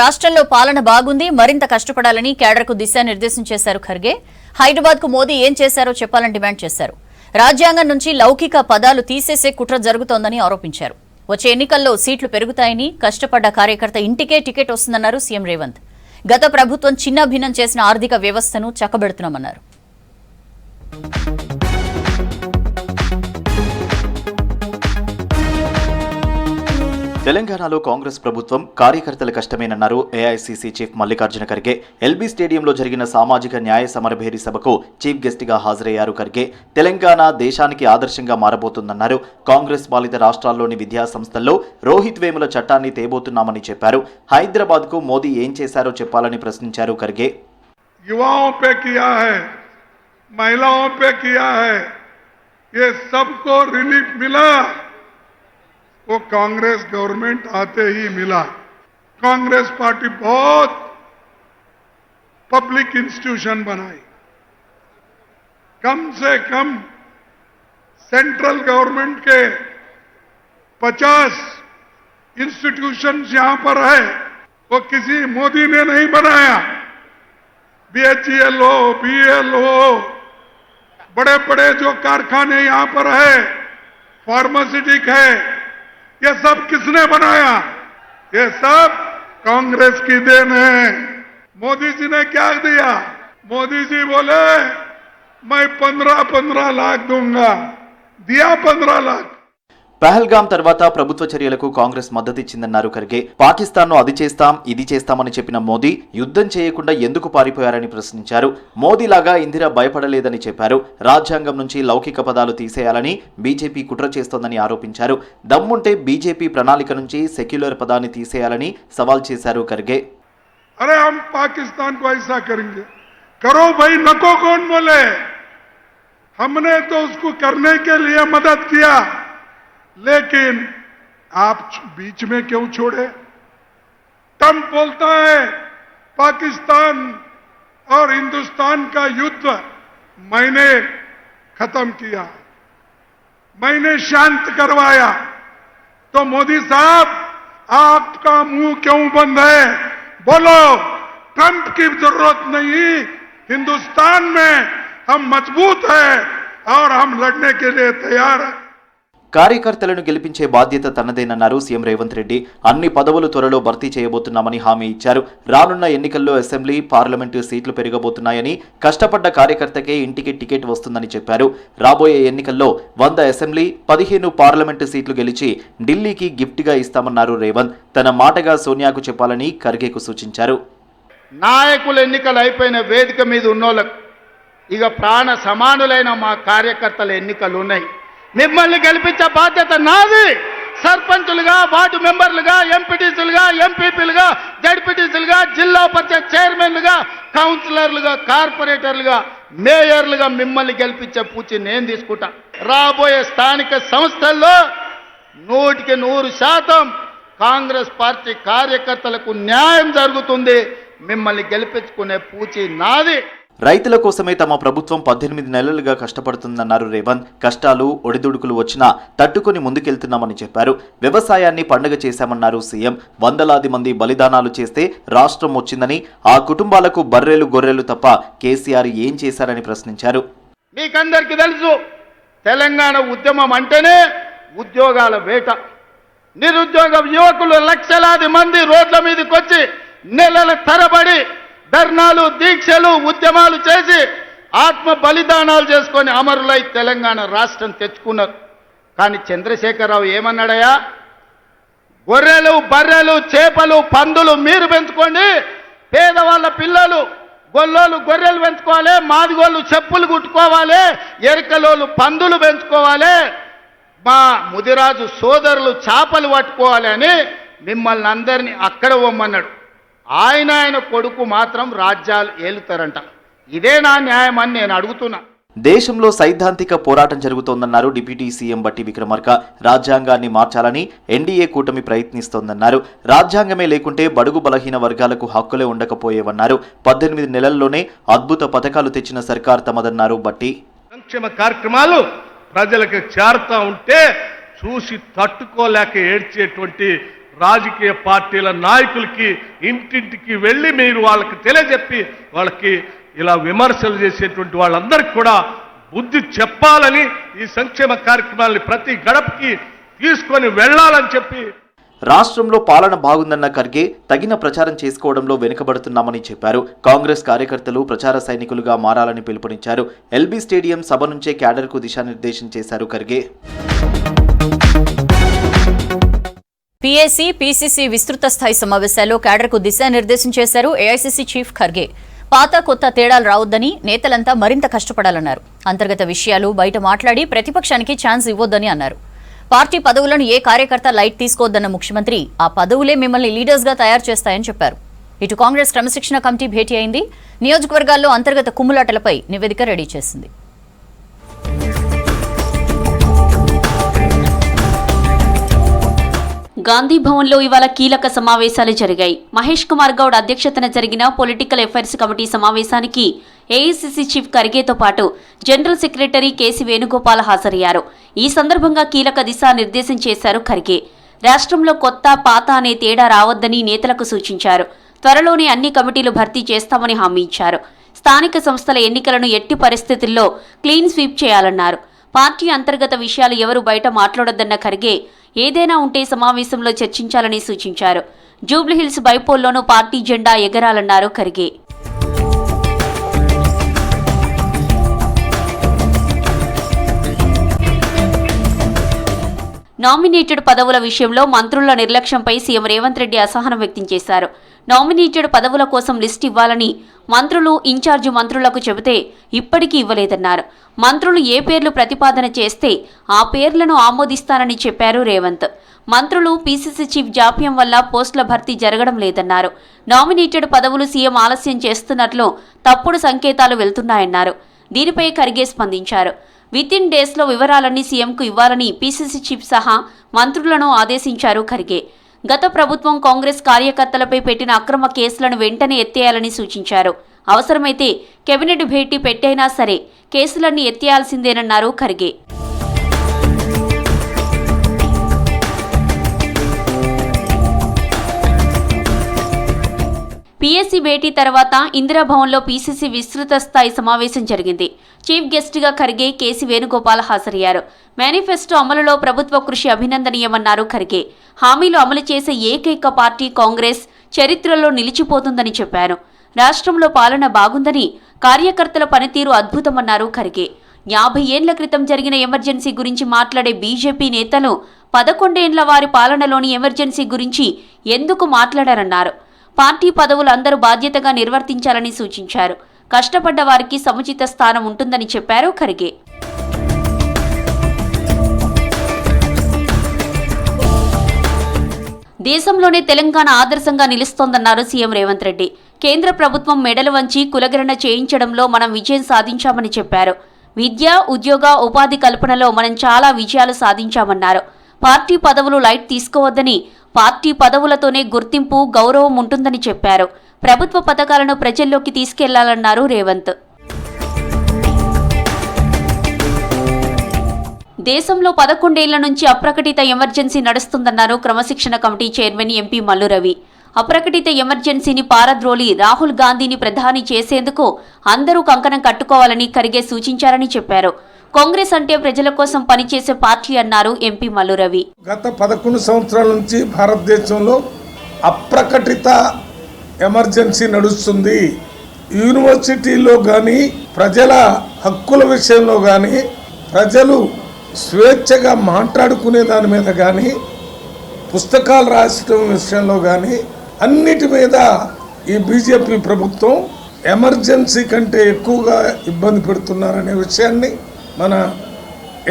రాష్ట్రంలో పాలన బాగుంది మరింత కష్టపడాలని కేడర్కు దిశానిర్దేశం చేశారు ఖర్గే. హైదరాబాద్కు మోదీ ఏం చేశారో చెప్పాలని డిమాండ్ చేశారు. రాజ్యాంగం నుంచి లౌకిక పదాలు తీసేసే కుట్ర జరుగుతోందని ఆరోపించారు. వచ్చే ఎన్నికల్లో సీట్లు పెరుగుతాయని కష్టపడ్డ కార్యకర్త ఇంటికే టికెట్ వస్తుందన్నారు సీఎం రేవంత్. గత ప్రభుత్వం చిన్నాభిన్నం చేసిన ఆర్థిక వ్యవస్థను చక్కబెడుతున్నామన్నారు. తెలంగాణలో కాంగ్రెస్ ప్రభుత్వం కార్యకర్తల కష్టమేనన్నారు AICC chief Mallikarjuna Kharge LB స్టేడియంలో జరిగిన సామాజిక న్యాయ సమరభేరి సభకు చీఫ్ గెస్ట్గా హాజరయ్యారు ఖర్గే తెలంగాణ దేశానికి ఆదర్శంగా మారబోతుందన్నారు కాంగ్రెస్ పాలిత రాష్ట్రాల్లోని విద్యా సంస్థల్లో రోహిత్ వేముల చట్టాన్ని తేబోతున్నామని చెప్పారు హైదరాబాద్కు మోదీ ఏం చేశారో చెప్పాలని ప్రశ్నించారు ఖర్గే युवाओं पे किया है महिलाओं पे किया है ये सबको रिलीफ मिला वो कांग्रेस गवर्नमेंट आते ही मिला। कांग्रेस पार्टी बहुत पब्लिक इंस्टीट्यूशन बनाई। कम से कम सेंट्रल गवर्नमेंट के 50 इंस्टीट्यूशन यहाँ पर है वो किसी मोदी ने नहीं बनाया। बीएचईएल हो बीएल हो बड़े बड़े जो कारखाने यहाँ पर है फार्मास्यूटिक है ये सब किसने बनाया? ये सब कांग्रेस की देन है। मोदी जी ने क्या दिया? मोदी जी बोले, मैं पंद्रह पंद्रह लाख दूँगा। दिया पंद्रह लाख। పహల్గాం తర్వాత ప్రభుత్వ చర్యలకు కాంగ్రెస్ మద్దతిచ్చిందన్నారు ఖర్గే పాకిస్తాన్ను అది చేస్తాం ఇది చేస్తామని చెప్పిన మోదీ యుద్ధం చేయకుండా ఎందుకు పారిపోయారని ప్రశ్నించారు మోదీలాగా ఇందిర భయపడలేదని చెప్పారు రాజ్యాంగం నుంచి లౌకిక పదాలు తీసేయాలని బీజేపీ కుట్ర చేస్తోందని ఆరోపించారు దమ్ముంటే బీజేపీ ప్రణాళిక నుంచి సెక్యులర్ పదాన్ని తీసేయాలని సవాల్ చేశారు ఖర్గే अरे हम पाकिस्तान को ऐसा करेंगे करो भाई नको कौन बोले हमने तो उसको करने के लिए मदद किया लेकिन आप बीच में क्यों छोड़े? ट्रंप बोलता है, पाकिस्तान और हिंदुस्तान का युद्ध मैंने खत्म किया। मैंने शांत करवाया। तो मोदी साहब, आपका मुँह क्यों बंद है? बोलो ट्रंप की ज़रूरत नहीं, हिंदुस्तान में हम मज़बूत हैं और हम लड़ने के लिए तैयार हैं। కార్యకర్తలను గెలిపించే బాధ్యత తనదేనన్నారు సీఎం రేవంత్ రెడ్డి. అన్ని పదవులు త్వరలో భర్తీ చేయబోతున్నామని హామీ ఇచ్చారు. రానున్న ఎన్నికల్లో అసెంబ్లీ పార్లమెంటు సీట్లు పెరగబోతున్నాయని కష్టపడ్డ కార్యకర్తకే ఇంటికి టికెట్ వస్తుందని చెప్పారు. రాబోయే ఎన్నికల్లో వంద అసెంబ్లీ పదిహేను పార్లమెంటు సీట్లు గెలిచి ఢిల్లీకి గిఫ్ట్గా ఇస్తామన్నారు రేవంత్. తన మాటగా సోనియాకు చెప్పాలని ఖర్గేకు సూచించారు. నాయకులు ఎన్నికలు అయిపోయిన వేదిక మీద ఉన్నోళ్ళకు ఇక ప్రాణ సమానులైన మా కార్యకర్తల ఎన్నికలు ఉన్నాయి. మిమ్మల్ని గెలిపించే బాధ్యత నాది. సర్పంచులుగా వార్డు మెంబర్లుగా ఎంపీటీసీలుగా ఎంపీపీలుగా జడ్పీటీసీలుగా జిల్లా పంచాయత్ చైర్మన్లుగా కౌన్సిలర్లుగా కార్పొరేటర్లుగా మేయర్లుగా మిమ్మల్ని గెలిపించే పూచి నేను తీసుకుంటా. రాబోయే స్థానిక సంస్థల్లో నూటికి నూరు శాతం కాంగ్రెస్ పార్టీ కార్యకర్తలకు న్యాయం జరుగుతుంది. మిమ్మల్ని గెలిపించుకునే పూచి నాది. రైతుల కోసమే తమ ప్రభుత్వం పద్దెనిమిది నెలలుగా కష్టపడుతుందన్నారు రేవంత్. కష్టాలు ఒడిదుడుకులు వచ్చినా తట్టుకొని ముందుకెళ్తున్నామని చెప్పారు. వ్యవసాయాన్ని పండగ చేశామన్నారు సీఎం. వందలాది మంది బలిదానాలు చేస్తే రాష్ట్రం వచ్చిందని ఆ కుటుంబాలకు బర్రెలు గొర్రెలు తప్ప కేసీఆర్ ఏం చేశారని ప్రశ్నించారు. మీకందరికీ తెలుసు తెలంగాణ ఉద్యమం అంటేనే ఉద్యోగాల వేట. నిరుద్యోగ యువకులు లక్షలాది మంది రోడ్ల మీదకి వచ్చి నెలల తరబడి ధర్నాలు దీక్షలు ఉద్యమాలు చేసి ఆత్మ బలిదానాలు చేసుకొని అమరులై తెలంగాణ రాష్ట్రం తెచ్చుకున్నారు. కానీ చంద్రశేఖరరావు ఏమన్నాడయా గొర్రెలు బర్రెలు చేపలు పందులు మీరు పెంచుకోండి. పేదవాళ్ళ పిల్లలు గొల్లోలు గొర్రెలు పెంచుకోవాలి. మాదిగోళ్ళు చెప్పులు కుట్టుకోవాలి. ఎరికలోళ్ళు పందులు పెంచుకోవాలి. మా ముదిరాజు సోదరులు చేపలు పట్టుకోవాలి అని మిమ్మల్ని అందరినీ అక్కడ పొమ్మన్నాడు. ఆయన ఆయన కొడుకు మాత్రం రాజ్యాలు ఏలుతారంట. ఇదే నా న్యాయం అని నేను అడుగుతున్నా. దేశంలో సైద్ధాంతిక పోరాటం జరుగుతోందన్నారు డిప్యూటీ సీఎం బట్టి విక్రమార్క. రాజ్యాంగాన్ని మార్చాలని ఎన్డీఏ కూటమి ప్రయత్నిస్తోందన్నారు. రాజ్యాంగమే లేకుంటే బడుగు బలహీన వర్గాలకు హక్కులే ఉండకపోయేవన్నారు. పద్దెనిమిది నెలల్లోనే అద్భుత పథకాలు తెచ్చిన సర్కార్ తమదన్నారు బట్టి. సంక్షేమ కార్యక్రమాలు ప్రజలకు చేరుతా ఉంటే చూసి తట్టుకోలేక ఏడ్చేటువంటి రాజకీయ పార్టీల నాయకులకి ఇంటింటికి వెళ్ళి మీరు వాళ్ళకి తెలియజెప్పి వాళ్ళకి ఇలా విమర్శలు చేసేటువంటి వాళ్ళందరికీ కూడా బుద్ధి చెప్పాలని ఈ సంక్షేమ కార్యక్రమాల్ని ప్రతి గడపకి తీసుకొని వెళ్ళాలని చెప్పి రాష్ట్రంలో పాలన బాగుందన్న ఖర్గే తగిన ప్రచారం చేసుకోవడంలో వెనుకబడుతున్నామని చెప్పారు. కాంగ్రెస్ కార్యకర్తలు ప్రచార సైనికులుగా మారాలని పిలుపునిచ్చారు. ఎల్బీ స్టేడియం సభ నుంచే క్యాడర్కు దిశానిర్దేశం చేశారు ఖర్గే. పీఏసీ పీసీసీ విస్తృత స్థాయి సమావేశాల్లో కేడర్కు దిశానిర్దేశం చేశారు ఏఐసీసీ చీఫ్ ఖర్గే. పాత కొత్త తేడాలు రావద్దని నేతలంతా మరింత కష్టపడాలన్నారు. అంతర్గత విషయాలు బయట మాట్లాడి ప్రతిపక్షానికి ఛాన్స్ ఇవ్వొద్దని అన్నారు. పార్టీ పదవులను ఏ కార్యకర్త లైట్ తీసుకోవద్దన్న ముఖ్యమంత్రి ఆ పదవులే మిమ్మల్ని లీడర్స్గా తయారు చేస్తాయని చెప్పారు. ఇటు కాంగ్రెస్ క్రమశిక్షణ కమిటీ భేటీ అయింది. నియోజకవర్గాల్లో అంతర్గత కుమ్ములాటలపై నివేదిక రెడీ చేసింది. గాంధీ భవన్లో ఇవాళ కీలక సమావేశాలు జరిగాయి. మహేష్ కుమార్ గౌడ్ అధ్యక్షతన జరిగిన పొలిటికల్ అఫైర్స్ కమిటీ సమావేశానికి ఏఐసిసి చీఫ్ ఖర్గేతో పాటు జనరల్ సెక్రటరీ కేసీ వేణుగోపాల్ హాజరయ్యారు. ఈ సందర్భంగా కీలక దిశానిర్దేశం చేశారు ఖర్గే. రాష్ట్రంలో కొత్త పాత అనే తేడా రావద్దని నేతలకు సూచించారు. త్వరలోనే అన్ని కమిటీలు భర్తీ చేస్తామని హామీ ఇచ్చారు. స్థానిక సంస్థల ఎన్నికలను ఎట్టి పరిస్థితుల్లో క్లీన్ స్వీప్ చేయాలన్నారు. పార్టీ అంతర్గత విషయాలు ఎవరు బయట మాట్లాడొద్దన్న ఖర్గే ఏదైనా ఉంటే సమావేశంలో చర్చించాలని సూచించారు. జూబ్లీహిల్స్ బైపోల్లోనూ పార్టీ జెండా ఎగరాలన్నారు ఖర్గే. నామినేటెడ్ పదవుల విషయంలో మంత్రుల నిర్లక్ష్యంపై సీఎం రేవంత్ రెడ్డి అసహనం వ్యక్తం చేశారు. నామినేటెడ్ పదవుల కోసం లిస్ట్ ఇవ్వాలని మంత్రులు ఇన్ఛార్జి మంత్రులకు చెబితే ఇప్పటికీ ఇవ్వలేదన్నారు. మంత్రులు ఏ పేర్లు ప్రతిపాదన చేస్తే ఆ పేర్లను ఆమోదిస్తానని చెప్పారు రేవంత్. మంత్రులు పీసీసీ చీఫ్ జాప్యం వల్ల పోస్టుల భర్తీ జరగడం లేదన్నారు. నామినేటెడ్ పదవులు సీఎం ఆలస్యం చేస్తున్నట్లు తప్పుడు సంకేతాలు వెళ్తున్నాయన్నారు. దీనిపై ఖర్గే స్పందించారు. విత్ ఇన్ డేస్లో వివరాలన్నీ సీఎంకు ఇవ్వాలని పీసీసీ చీఫ్ సహా మంత్రులను ఆదేశించారు ఖర్గే. గత ప్రభుత్వం కాంగ్రెస్ కార్యకర్తలపై పెట్టిన అక్రమ కేసులను వెంటనే ఎత్తేయాలని సూచించారు. అవసరమైతే కేబినెట్ భేటీ పెట్టైనా సరే కేసులన్నీ ఎత్తేయాల్సిందేనన్నారు ఖర్గే. పీఎస్సీ భేటీ తర్వాత ఇందిరాభవన్లో పీసీసీ విస్తృత స్థాయి సమావేశం జరిగింది. చీఫ్ గెస్ట్గా ఖర్గే కేసీ వేణుగోపాల్ హాజరయ్యారు. మేనిఫెస్టో అమలులో ప్రభుత్వ కృషి అభినందనీయమన్నారు ఖర్గే. హామీలు అమలు చేసే ఏకైక పార్టీ కాంగ్రెస్ చరిత్రలో నిలిచిపోతుందని చెప్పారు. రాష్ట్రంలో పాలన బాగుందని కార్యకర్తల పనితీరు అద్భుతమన్నారు ఖర్గే. యాభై ఏండ్ల క్రితం జరిగిన ఎమర్జెన్సీ గురించి మాట్లాడే బీజేపీ నేతలు పదకొండేండ్ల వారి పాలనలోని ఎమర్జెన్సీ గురించి ఎందుకు మాట్లాడారన్నారు? పార్టీ పదవులు అందరూ బాధ్యతగా నిర్వర్తించాలని సూచించారు. కష్టపడ్డ వారికి సముచిత స్థానం ఉంటుందని చెప్పారు ఖర్గే. దేశంలోనే తెలంగాణ ఆదర్శంగా నిలుస్తోందన్నారు సీఎం రేవంత్ రెడ్డి. కేంద్ర ప్రభుత్వం మెడలు వంచి కులగరణ చేయించడంలో మనం విజయం సాధించామని చెప్పారు. విద్య ఉద్యోగ ఉపాధి కల్పనలో మనం చాలా విజయాలు సాధించామన్నారు. పార్టీ పదవులు లైట్ తీసుకోవద్దని పార్టీ పదవులతోనే గుర్తింపు గౌరవం ఉంటుందని చెప్పారు. ప్రభుత్వ పథకాలను ప్రజల్లోకి తీసుకెళ్ళాలన్నారు రేవంత్. దేశంలో పదకొండేళ్ళ నుంచి అప్రకటిత ఎమర్జెన్సీ నడుస్తుందన్నారు క్రమశిక్షణ కమిటీ చైర్మన్ ఎంపీ మల్లురవి అప్రకటిత ఎమర్జెన్సీని పారద్రోలి రాహుల్ గాంధీని ప్రధాని చేసేందుకు అందరూ కంకణం కట్టుకోవాలని ఖర్గే సూచించారని చెప్పారు. కాంగ్రెస్ అంటే ప్రజల కోసం పనిచేసే పార్టీ అన్నారు ఎంపీ మల్లురవి గత పదకొండు సంవత్సరాల నుంచి భారతదేశంలో అప్రకటిత ఎమర్జెన్సీ నడుస్తుంది. యూనివర్సిటీల్లో కానీ ప్రజల హక్కుల విషయంలో కానీ ప్రజలు స్వేచ్ఛగా మాట్లాడుకునే దాని మీద కానీ పుస్తకాలు రాసడం విషయంలో కానీ అన్నిటి మీద ఈ బీజేపీ ప్రభుత్వం ఎమర్జెన్సీ కంటే ఎక్కువగా ఇబ్బంది పెడుతున్నారనే విషయాన్ని మన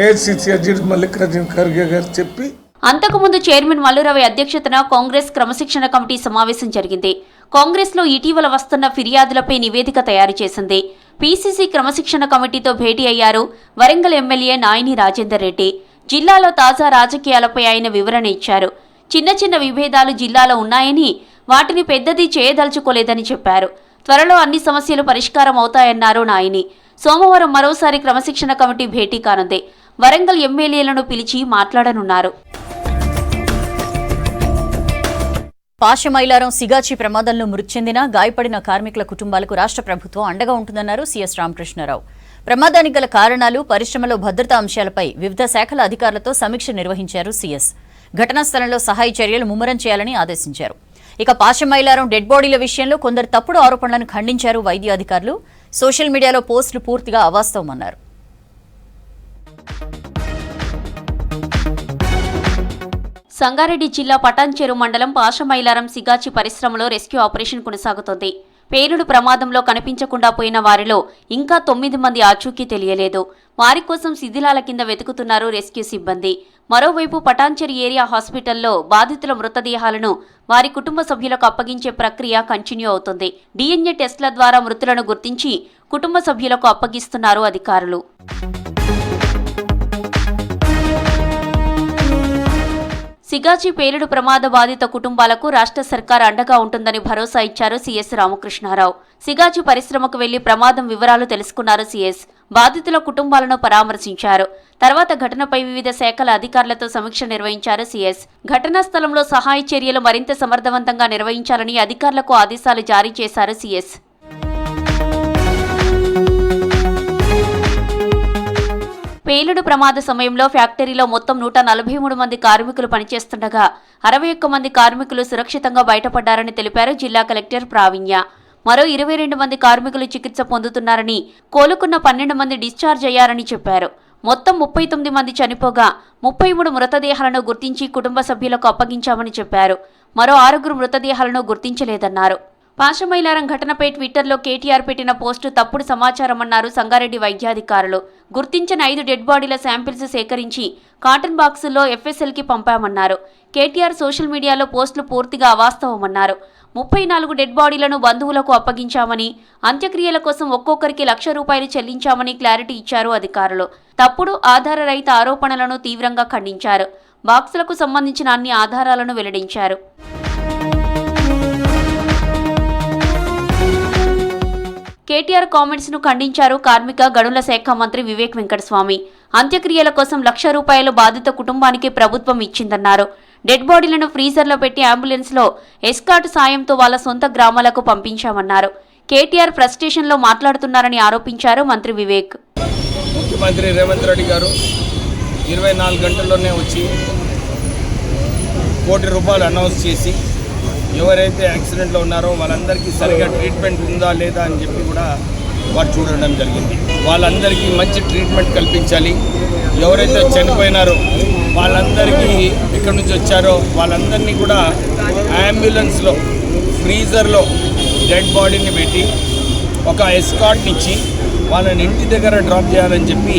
ఏఐసిసి అధ్యక్షుడు మల్లికార్జున ఖర్గే గారు చెప్పి అంతకుముందు చైర్మన్ మల్లురవి అధ్యక్షతన కాంగ్రెస్ క్రమశిక్షణ కమిటీ సమావేశం జరిగింది. కాంగ్రెస్లో ఇటీవల వస్తున్న ఫిర్యాదులపై నివేదిక తయారు చేసింది. పీసీసీ క్రమశిక్షణ కమిటీతో భేటీ అయ్యారు వరంగల్ ఎమ్మెల్యే నాయని రాజేందర్ రెడ్డి. జిల్లాలో తాజా రాజకీయాలపై ఆయన వివరణ ఇచ్చారు. చిన్న చిన్న విభేదాలు జిల్లాలో ఉన్నాయని వాటిని పెద్దది చేయదలుచుకోలేదని చెప్పారు. త్వరలో అన్ని సమస్యలు పరిష్కారం అవుతాయన్నారు నాయని. సోమవారం మరోసారి క్రమశిక్షణ కమిటీ భేటీ కానుంది. వరంగల్ ఎమ్మెల్యేలను పిలిచి మాట్లాడనున్నారు. పాశమైలారం సిగాచి ప్రమాదంలో మృతి చెందిన గాయపడిన కార్మికుల కుటుంబాలకు రాష్ట్ర ప్రభుత్వం అండగా ఉంటుందన్నారు సీఎస్ రామకృష్ణారావు. ప్రమాదానికి గల కారణాలు పరిశ్రమలో భద్రతా అంశాలపై వివిధ శాఖల అధికారులతో సమీక్ష నిర్వహించారు సీఎస్. ఘటనా స్థలంలో సహాయ చర్యలు ముమ్మరం చేయాలని ఆదేశించారు. ఇక పాశమైలారం డెడ్ బాడీల విషయంలో కొందరు తప్పుడు ఆరోపణలను ఖండించారు వైద్య అధికారులు. సోషల్ మీడియాలో పోస్టులు పూర్తిగా అవాస్తవమన్నారు. సంగారెడ్డి జిల్లా పటాన్చెరు మండలం పాషమైలారం సిగాచి పరిశ్రమలో రెస్క్యూ ఆపరేషన్ కొనసాగుతోంది. పేలుడు ప్రమాదంలో కనిపించకుండా పోయిన వారిలో ఇంకా తొమ్మిది మంది ఆచూకీ తెలియలేదు. వారి కోసం శిథిలాల కింద వెతుకుతున్నారు రెస్క్యూ సిబ్బంది. మరోవైపు పటాన్చెరి ఏరియా హాస్పిటల్లో బాధితుల మృతదేహాలను వారి కుటుంబ సభ్యులకు అప్పగించే ప్రక్రియ కంటిన్యూ అవుతుంది. డిఎన్ఏ టెస్టుల ద్వారా మృతులను గుర్తించి కుటుంబ సభ్యులకు అప్పగిస్తున్నారు అధికారులు. సిగాచి పేలుడు ప్రమాద బాధిత కుటుంబాలకు రాష్ట్ర సర్కార్ అండగా ఉంటుందని భరోసా ఇచ్చారు సీఎస్ రామకృష్ణారావు. సిగాచి పరిశ్రమకు వెళ్ళి ప్రమాదం వివరాలు తెలుసుకున్నారు సీఎస్. బాధితుల కుటుంబాలను పరామర్శించారు. తర్వాత ఘటనపై వివిధ శాఖల అధికారులతో సమీక్ష నిర్వహించారు సీఎస్. ఘటనా స్థలంలో సహాయ చర్యలు మరింత సమర్థవంతంగా నిర్వహించాలని అధికారులకు ఆదేశాలు జారీ చేశారు సీఎస్. పేలుడు ప్రమాద సమయంలో ఫ్యాక్టరీలో మొత్తం నూట నలభై మూడు మంది కార్మికులు పనిచేస్తుండగా అరవై ఒక్క మంది కార్మికులు సురక్షితంగా బయటపడ్డారని తెలిపారు జిల్లా కలెక్టర్ ప్రావీణ్య. మరో ఇరవై రెండు మంది కార్మికులు చికిత్స పొందుతున్నారని కోలుకున్న పన్నెండు మంది డిశ్చార్జ్ అయ్యారని చెప్పారు. మొత్తం ముప్పై తొమ్మిది మంది చనిపోగా ముప్పై మూడు మృతదేహాలను గుర్తించి కుటుంబ సభ్యులకు అప్పగించామని చెప్పారు. మరో ఆరుగురు మృతదేహాలను గుర్తించలేదన్నారు. పాశమైలారం ఘటనపై ట్విట్టర్లో కేటీఆర్ పెట్టిన పోస్టు తప్పుడు సమాచారమన్నారు సంగారెడ్డి వైద్యాధికారులు. గుర్తించిన ఐదు డెడ్ బాడీల శాంపిల్స్ సేకరించి కాటన్ బాక్సుల్లో ఎఫ్ఎస్ఎల్కి పంపామన్నారు. కేటీఆర్ సోషల్ మీడియాలో పోస్టులు పూర్తిగా అవాస్తవమన్నారు. ముప్పై నాలుగు డెడ్ బాడీలను బంధువులకు అప్పగించామని అంత్యక్రియల కోసం ఒక్కొక్కరికి లక్ష రూపాయలు చెల్లించామని క్లారిటీ ఇచ్చారు అధికారులు. తప్పుడు ఆధారరహిత ఆరోపణలను తీవ్రంగా ఖండించారు. బాక్సులకు సంబంధించిన అన్ని ఆధారాలను వెల్లడించారు. కేటీఆర్ కామెంట్స్ను ఖండించారు కార్మిక గనుల శాఖ మంత్రి వివేక్ వెంకటస్వామి. అంత్యక్రియల కోసం లక్ష రూపాయలు బాధిత కుటుంబానికి ప్రభుత్వం ఇచ్చిందన్నారు. డెడ్ బాడీలను ఫ్రీజర్లో పెట్టి అంబులెన్స్లో ఎస్కాట్ సాయంతో వాళ్ళ సొంత గ్రామాలకు పంపించామన్నారు. కేటీఆర్ ఫ్రస్టేషన్లో మాట్లాడుతున్నారని ఆరోపించారు మంత్రి వివేక్. ముఖ్యమంత్రి రేవంత్ రెడ్డి గారు ఇరవై నాలుగు గంటల్లోనే వచ్చి కోటి రూపాయలు అనౌన్స్ చేసి ఎవరైతే యాక్సిడెంట్లో ఉన్నారో వాళ్ళందరికీ సరిగా ట్రీట్మెంట్ ఉందా లేదా అని చెప్పి కూడా వారు చూడడం జరిగింది. వాళ్ళందరికీ మంచి ట్రీట్మెంట్ కల్పించాలి. ఎవరైతే చనిపోయినారో వాళ్ళందరికీ ఎక్కడి నుంచి వచ్చారో వాళ్ళందరినీ కూడా అంబులెన్స్లో ఫ్రీజర్లో డెడ్ బాడీని పెట్టి ఒక ఎస్కాట్నిచ్చి వాళ్ళని ఇంటి దగ్గర డ్రాప్ చేయాలని చెప్పి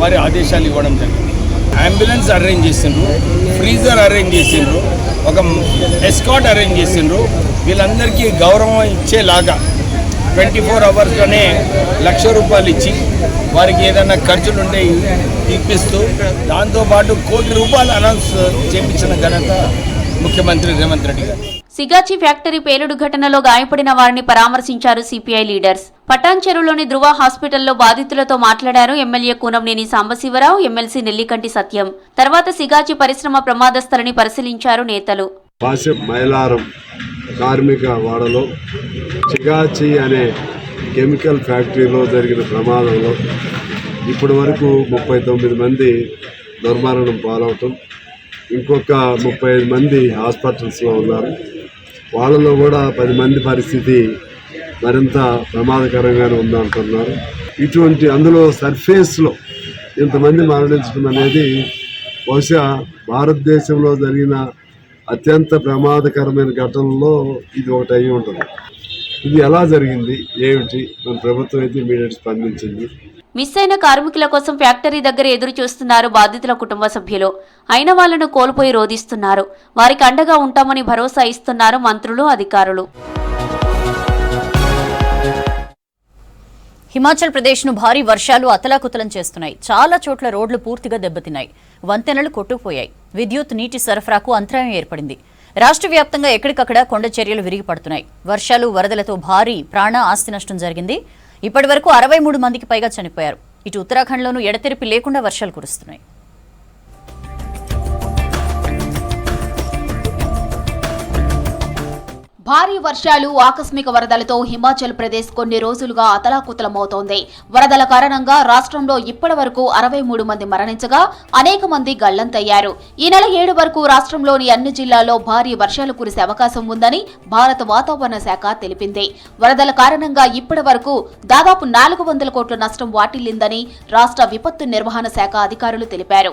వారి ఆదేశాలు ఇవ్వడం జరిగింది. అంబులెన్స్ అరేంజ్ చేసిండ్రు ఫ్రీజర్ అరేంజ్ చేసిండ్రు ఒక ఎస్కాట్ అరేంజ్ చేసిండ్రు. వీళ్ళందరికీ గౌరవం ఇచ్చేలాగా ట్వంటీ ఫోర్ అవర్స్లోనే లక్ష రూపాయలు ఇచ్చి వారికి ఏదైనా ఖర్చులు ఉంటే ఇప్పిస్తూ దాంతోపాటు కోటి రూపాయలు అనౌన్స్ చేయించిన ఘనత ముఖ్యమంత్రి రేవంత్ రెడ్డి గారు. సిగాచి ఫ్యాక్టరీ పేలుడు ఘటనలో గాయపడిన వారిని పరామర్శించారు సిపిఐ లీడర్స్. పటాన్చెరువులోని ధృవ హాస్పిటల్లో బాధితులతో మాట్లాడారు ఎమ్మెల్యే కూనంనేని సాంబశివరావు ఎమ్మెల్సీ నెల్లికంటి సత్యం. తర్వాత సిగాచి పరిశ్రమ ప్రమాద స్థలిని పరిశీలించారు నేతలు. మైలారం కార్మిక వాడలో చిగాచి అనే కెమికల్ ఫ్యాక్టరీలో జరిగిన ప్రమాదంలో ఇప్పటి వరకు ముప్పై తొమ్మిది మంది దుర్మరణం పాలవటం ఇంకొక ముప్పై ఐదు మంది హాస్పిటల్స్లో ఉన్నారు. వాళ్ళలో కూడా పది మంది పరిస్థితి మరింత ప్రమాదకరంగానే ఉందంటున్నారు ఇటువంటి అందులో సర్ఫేస్లో ఇంతమంది మరణించడం అనేది బహుశా భారతదేశంలో జరిగిన అత్యంత ప్రమాదకరమైన ఘటనలో ఇది ఒకటి అయి ఉంటుంది. ఇది ఎలా జరిగింది? ఏమిటి? మన ప్రభుత్వం అయితే ఇమీడియట్ స్పందించింది. మిస్ అయిన కార్మికుల కోసం ఫ్యాక్టరీ దగ్గర ఎదురు చూస్తున్నారు బాధితుల కుటుంబ సభ్యులు. అయిన వాళ్ళను కోల్పోయి రోధిస్తున్నారు. వారికి అండగా ఉంటామని భరోసా ఇస్తున్నారు మంత్రులు అధికారులు. హిమాచల్ ప్రదేశ్ను భారీ వర్షాలు అతలాకుతలం చేస్తున్నాయి. చాలా చోట్ల రోడ్లు పూర్తిగా దెబ్బతిన్నాయి. వంతెనలు కొట్టుకుపోయాయి. విద్యుత్ నీటి సరఫరాకు అంతరాయం ఏర్పడింది. రాష్ట్ర వ్యాప్తంగా ఎక్కడికక్కడ కొండ చర్యలు విరిగిపడుతున్నాయి. వర్షాలు వరదలతో భారీ ప్రాణ ఆస్తి నష్టం జరిగింది. ఇప్పటి వరకు అరవై మూడు మందికి పైగా చనిపోయారు. ఇటు ఉత్తరాఖండ్లోనూ ఎడతెరిపి లేకుండా వర్షాలు కురుస్తున్నాయి. భారీ వర్షాలు ఆకస్మిక వరదలతో హిమాచల్ ప్రదేశ్ కొన్ని రోజులుగా అతలాకుతలమవుతోంది. వరదల కారణంగా రాష్ట్రంలో ఇప్పటి వరకు అరవై మూడు మంది మరణించగా అనేక మంది గల్లంతయ్యారు. ఈ నెల ఏడు వరకు రాష్ట్రంలోని అన్ని జిల్లాల్లో భారీ వర్షాలు కురిసే అవకాశం ఉందని భారత వాతావరణ శాఖ తెలిపింది. వరదల కారణంగా ఇప్పటి వరకు దాదాపు నాలుగు వందల కోట్ల నష్టం వాటిల్లిందని రాష్ట్ర విపత్తు నిర్వహణ శాఖ అధికారులు తెలిపారు.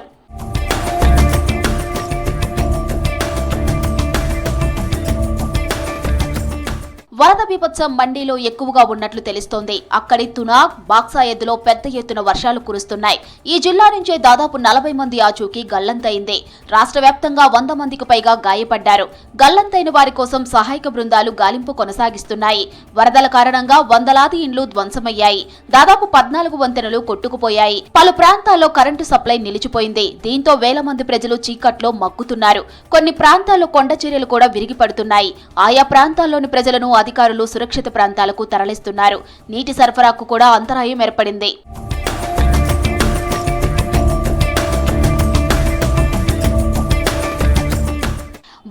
వరద బీభత్సం మండీలో ఎక్కువగా ఉన్నట్లు తెలుస్తోంది. అక్కడి తునా బాక్సా ఎద్దులో పెద్ద ఎత్తున వర్షాలు కురుస్తున్నాయి. ఈ జిల్లా నుంచే దాదాపు నలభై మంది ఆచూకీ గల్లంతైంది రాష్ట్ర వ్యాప్తంగా వంద మందికి పైగా గాయపడ్డారు. గల్లంతైన వారి కోసం సహాయక బృందాలు గాలింపు కొనసాగిస్తున్నాయి. వరదల కారణంగా వందలాది ఇండ్లు ధ్వంసమయ్యాయి. దాదాపు పద్నాలుగు వంతెనలు కొట్టుకుపోయాయి. పలు ప్రాంతాల్లో కరెంటు సప్లై నిలిచిపోయింది. దీంతో వేల మంది ప్రజలు చీకట్లో మగ్గుతున్నారు. కొన్ని ప్రాంతాల్లో కొండ చర్యలు కూడా విరిగిపడుతున్నాయి. ఆయా ప్రాంతాల్లోని ప్రజలను అధికారులు సురక్షిత ప్రాంతాలకు తరలిస్తున్నారు. నీటి సరఫరాకు కూడా అంతరాయం ఏర్పడింది.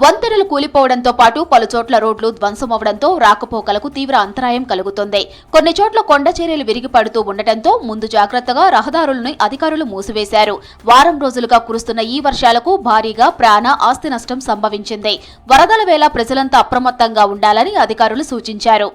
వంతెనలు కూలిపోవడంతో పాటు పలుచోట్ల రోడ్లు ధ్వంసమవడంతో రాకపోకలకు తీవ్ర అంతరాయం కలుగుతోంది. కొన్ని చోట్ల కొండ చర్యలు విరిగిపడుతూ ఉండటంతో ముందు జాగ్రత్తగా రహదారులను అధికారులు మూసివేశారు. వారం రోజులుగా కురుస్తున్న ఈ వర్షాలకు భారీగా ప్రాణ ఆస్తి నష్టం సంభవించింది. వరదల వేళ ప్రజలంతా అప్రమత్తంగా ఉండాలని అధికారులు సూచించారు.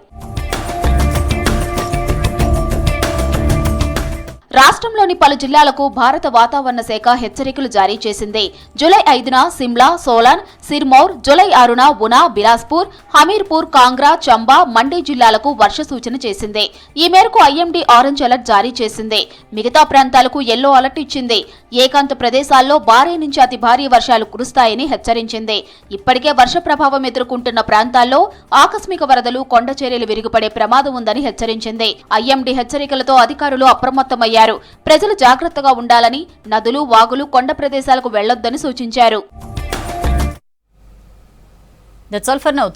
రాష్ట్రంలోని పలు జిల్లాలకు భారత వాతావరణ శాఖ హెచ్చరికలు జారీ చేసింది. జూలై ఐదున సిమ్లా సోలాన్ సిర్మౌర్ జూలై ఆరున ఉనా బిలాస్పూర్ హమీర్పూర్ కాంగ్రా చంబా మండీ జిల్లాలకు వర్ష సూచన చేసింది. ఈ మేరకు ఐఎండీ ఆరెంజ్ అలర్ట్ జారీ చేసింది. మిగతా ప్రాంతాలకు ఎల్లో అలర్ట్ ఇచ్చింది. ఏకాంత ప్రదేశాల్లో భారీ నుంచి అతి భారీ వర్షాలు కురుస్తాయని హెచ్చరించింది. ఇప్పటికే వర్ష ప్రభావం ఎదుర్కొంటున్న ప్రాంతాల్లో ఆకస్మిక వరదలు కొండచర్యలు విరిగిపడే ప్రమాదం ఉందని హెచ్చరించింది. ఐఎండీ హెచ్చరికలతో అధికారులు అప్రమత్తమయ్యారు. ప్రజలు జాగ్రత్తగా ఉండాలని నదులు వాగులు కొండ ప్రదేశాలకు వెళ్ళొద్దని సూచించారు. That's all for now